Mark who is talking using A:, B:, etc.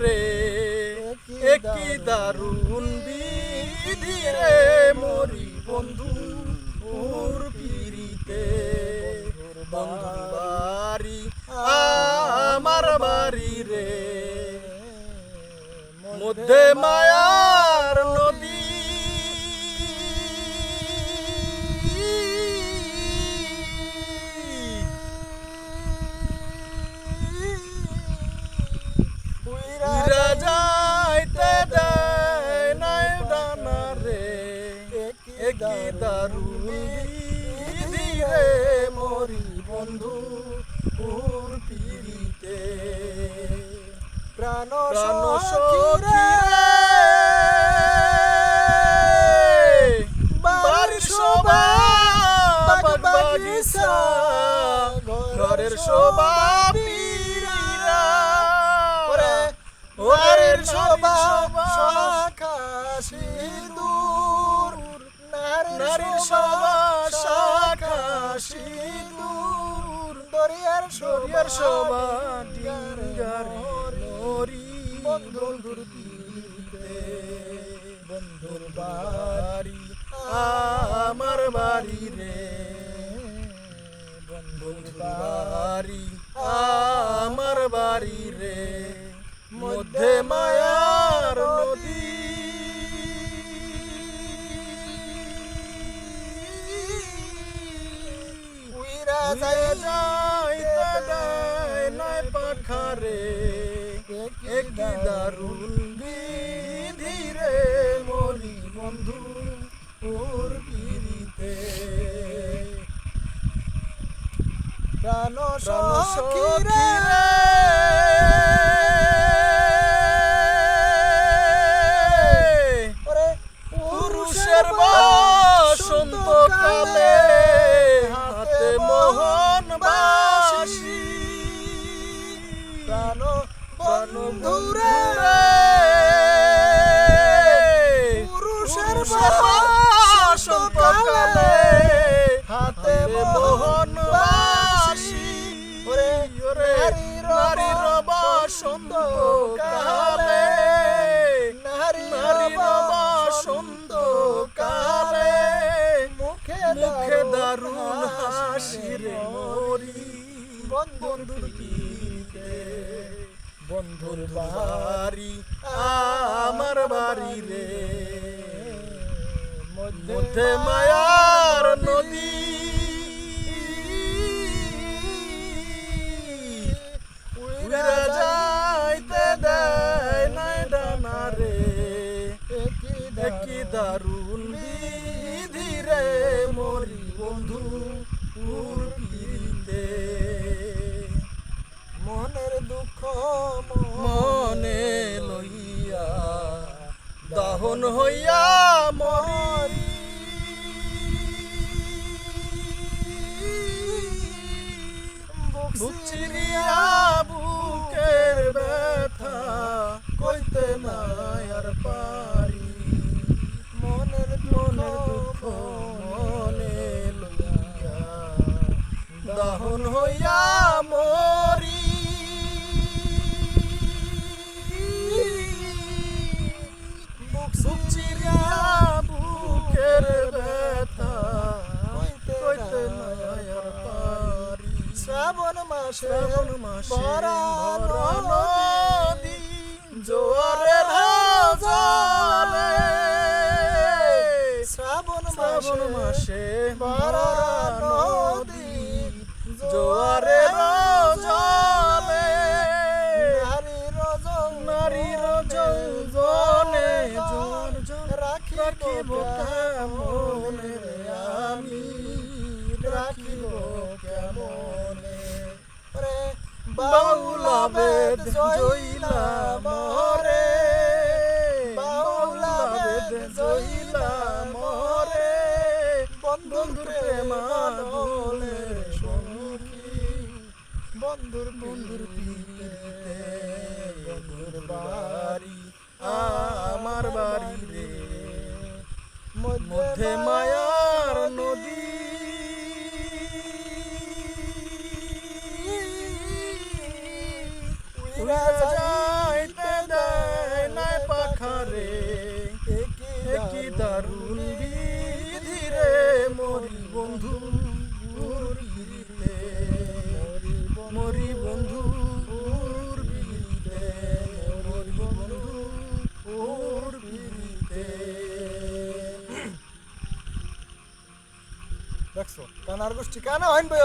A: পাখারে একই দারুণ বিধি রে মরি বন্ধু ওর পিড়িতে। বন্ধু বাড়ি আমার বাড়ি রে। মধ্যে মায়ার একই দারুণ বিধি রে মরি বন্ধু ওর পিড়িতে
B: প্রাণ
A: প্রাণ
B: সখী
A: সখী
B: রে
A: রে বাড়ির শোভা ঘরের শোভা পীরা ঘরের শোভা
B: শাখা সিঁদুর নারীর সিঁদুর, দরিয়ার
A: শরীর শোভা
B: ডিঙ্গারে
A: ডিঙ্গারে
B: বন্ধুর
A: বন্ধুর বাড়ি আমার বাড়ি রে। বন্ধুর বাড়ি আমার বাড়ি রে। মধ্যে মায়ার নদী যায়
B: যাই
A: যাইতে দেয় নাই পাখারে। একই দারুণ বিধি রে মরি বন্ধু ওর পিড়িতে।
B: প্রাণ
A: প্রাণ
B: প্রাণ বন্ধুরে। পুরুষের
A: পুরুষের বসন্ত কালে হাতে মোহন বাসি
B: ওরে নারীর
A: নারীর বসন্ত কালে।
B: নারীর
A: নারীর বসন্ত কালে।
B: মুখে
A: মুখে দারুণ হাসি রে মরি।
B: বন্ধুর
A: পিতে বন্ধুর বাড়ি, আমার বাড়ি রে। মধ্যে মায়ার নদী। যাইতে দেয় নাই ডানা রে। একই দারুণ বিধি রে, মরি বন্ধু মনে লইয়া দাহন হইয়া মরি। বুক চিরিয়া বুকের ব্যথা কইতে নাই আর পারি।
B: মনের
A: মনের দুঃখ মনে লইয়া দাহন হইয়া মরি। চিরিয়া বুকের ব্যথা কইতে আর পারি।
B: শ্রাবণ মাসে
A: শ্রাবণ মাসে 终 উড়ে যাইতে দেয় নাই পাখারে। একই দারুণ ধীরে মরি বন্ধু মরি বন্ধু
B: দেখছ, কানার গোষ্ঠী কানা হইন বই